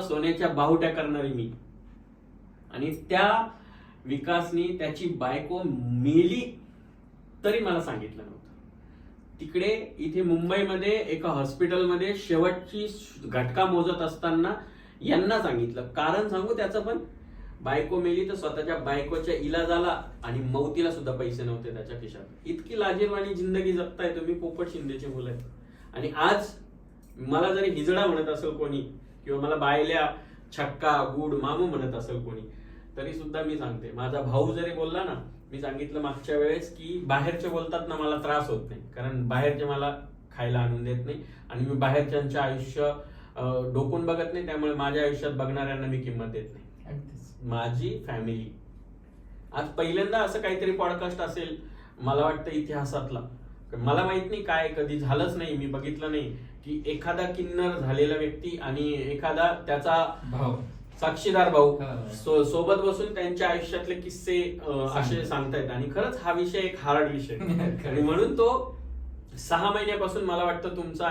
सोन्याच्या बाहुट्या करणारी मी. आणि त्या विकासनी त्याची बायको मेली तरी मला सांगितलं नव्हतं. तिकडे इथे मुंबईमध्ये एका हॉस्पिटलमध्ये शेवटची घटका मोजत असताना यांना सांगितलं. कारण सांगू त्याचं पण बायको मेली तर स्वतःच्या बायकोच्या इलाजाला आणि मौतीला सुद्धा पैसे नव्हते त्याच्या खिशात. इतकी लाजीरवाणी जिंदगी जगताय तुम्ही पोपट शिंदेचे मुलं आहेत. आणि आज मला जरी हिजडा म्हणत असेल कोणी किंवा मला बायल्या छक्का गुड मामू म्हणत असेल कोणी तरी सुद्धा मी सांगते. माझा भाऊ जरी बोलला ना मी सांगितलं मागच्या वेळेस की बाहेरचे बोलतात ना मला त्रास होत नाही. कारण बाहेरचे मला खायला आणून देत नाही आणि मी बाहेरच्यांचे आयुष्य डोकून बघत नाही त्यामुळे माझ्या आयुष्यात बघणाऱ्यांना मी किंमत देत नाही. माझी फॅमिली. आज पहिल्यांदा असं काहीतरी पॉडकास्ट असेल मला वाटतं इतिहासातला. मला माहीत नाही काय कधी झालंच नाही मी बघितलं नाही की एखादा किन्नर झालेला व्यक्ती आणि एखादा त्याचा भाव साक्षीदार भाऊ. सो- सोबत बसून त्यांच्या आयुष्यातले किस्से असे सांगतायत. आणि खरंच हा विषय एक हार्ड विषय. आणि म्हणून तो सहा महिन्यापासून मला वाटतं तुमचा